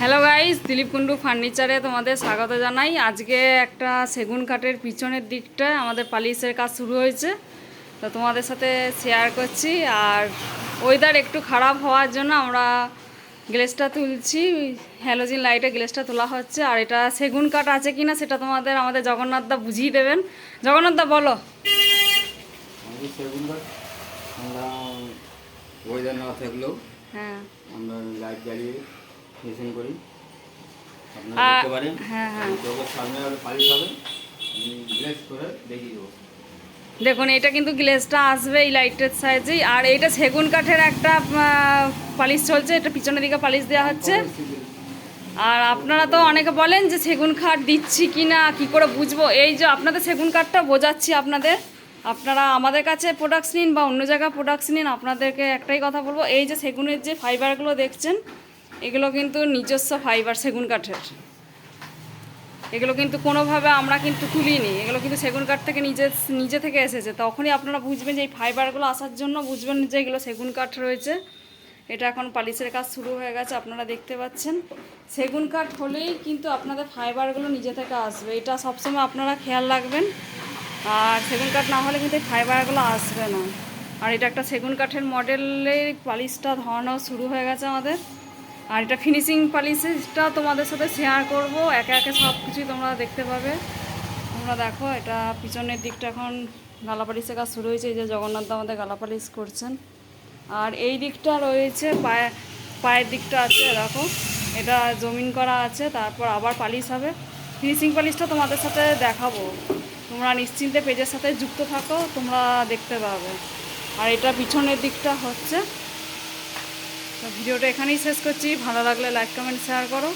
Hello guys Dilip Kundu ফার্নিচারে তোমাদের স্বাগত জানাই। আজকে একটা সেগুন কাঠের পিছনের দিকটা আমাদের পালিশের কাজ শুরু হয়েছে। তো তোমাদের সাথে শেয়ার করছি। আর ওয়েদার একটু খারাপ হওয়ার জন্য আমরা গ্লেসটা তুলছি। হ্যালোজিন লাইটে গ্লেসটা তোলা হচ্ছে। আর এটা সেগুন কাঠ আছে কিনা সেটা তোমাদের আমাদের জগন্নাথদা বুঝিয়ে দেবেন। জগন্নাথদা বলো। সেগুন গাছ আমরা ওয়েদার না থাকলেও হ্যাঁ। আমরা লাইট জ্বালিয়ে মেশিন করি। আপনারা দেখতে পারেন। হ্যাঁ, হ্যাঁ। সামনে পালিশ হবে। আমি করে দেখিয়ে দেবো। দেখুন এটা কিন্তু গ্লেসটা আসবে এই লাইটের সাইজেই আর এটা সেগুন কাঠের একটা পালিশ চলছে। এটা পিছনের দিকে পালিশ দেওয়া হচ্ছে। আর আপনারা তো অনেকে বলেন যে সেগুন কাঠ দিচ্ছি কি না কী করে বুঝব? এই যে আপনাদের সেগুন কাঠটা বোঝাচ্ছি আপনাদের। আপনারা আমাদের কাছে প্রোডাক্টস নিন বা অন্য জায়গায় প্রোডাক্টস নিন আপনাদেরকে একটাই কথা বলব। এই যে সেগুনের যে ফাইবারগুলো দেখছেন এগুলো কিন্তু নিজস্ব ফাইবার সেগুন কাঠের। এগুলো কিন্তু কোনোভাবে আমরা কিন্তু তুলিনি। এগুলো কিন্তু সেগুন কাঠ থেকে নিজে নিজে থেকে এসেছে। তখনই আপনারা বুঝবেন যে এই ফাইবারগুলো আসার জন্য বুঝবেন যে এগুলো সেগুন কাঠ রয়েছে। এটা এখন পালিশের কাজ শুরু হয়ে গেছে, আপনারা দেখতে পাচ্ছেন। সেগুন কাঠ হলেই কিন্তু আপনাদের ফাইবারগুলো নিজে থেকে আসবে। এটা সবসময় আপনারা খেয়াল রাখবেন। আর সেগুন কাঠ না হলে কিন্তু এই ফাইবারগুলো আসবে না। আর এটা একটা সেগুন কাঠের মডেলের পালিশটা ধরানো শুরু হয়ে গেছে আমাদের। আর এটা ফিনিশিং পলিসিটা তোমাদের সাথে শেয়ার করব। একে একে সব কিছুই তোমরা দেখতে পাবে। তোমরা দেখো, এটা পিছনের দিকটা এখন গালা পালিশের কাজ শুরু হয়েছে, এই যে জগন্নাথ আমাদের গালা পালিশ করছেন। আর এই দিকটা রয়েছে, পায়ে, পায়ের দিকটা আছে দেখো এটা জমিন করা আছে, তারপর আবার পালিশ হবে। ফিনিশিং পালিশটা তোমাদের সাথে দেখাবো। তোমরা নিশ্চিন্তে পেজের সাথে যুক্ত থাকো, তোমরা দেখতে পাবে। আর এটা পিছনের দিকটা হচ্ছে তো ভিডিওটা এখানেই শেষ করছি। ভালো লাগলে লাইক কমেন্ট শেয়ার করো।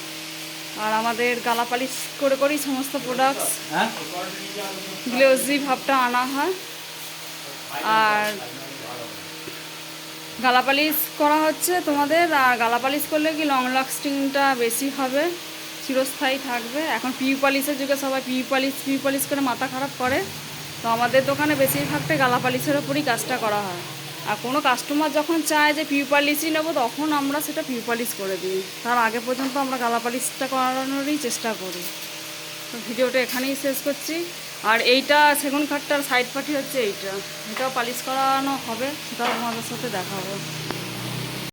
আর আমাদের গালা পালিশ করে করেই সমস্ত প্রোডাক্টস হ্যাঁ? গ্লোজি ভাবটা আনা হয়। আর গালা পালিশ করা হচ্ছে তোমাদের। আর গালা পালিশ করলে কি লং লাস্টিংটা বেশি হবে? চিরস্থায়ী থাকবে। এখন পিউ পালিশের যুগে সবাই পিউ পালিশ পিউ পালিশ করে মাথা খারাপ করে। তো আমাদের দোকানে বেশিরভাগটা গালা পালিশের ওপরই কাজটা করা হয়। আর কোনো কাস্টমার যখন চায় যে পিউপালিশই নেব, তখন আমরা সেটা পিউপালিশ করে দিই। তার আগে পর্যন্ত আমরা গালাপালিশটা করানোরই চেষ্টা করি। তো ভিডিওটা এখানেই শেষ করছি। আর এইটা সেগুন খাটটার সাইড পাঠিয়ে হচ্ছে এইটা। এটাও পালিশ করানো হবে। সেটাও তোমাদের সাথে দেখাবো।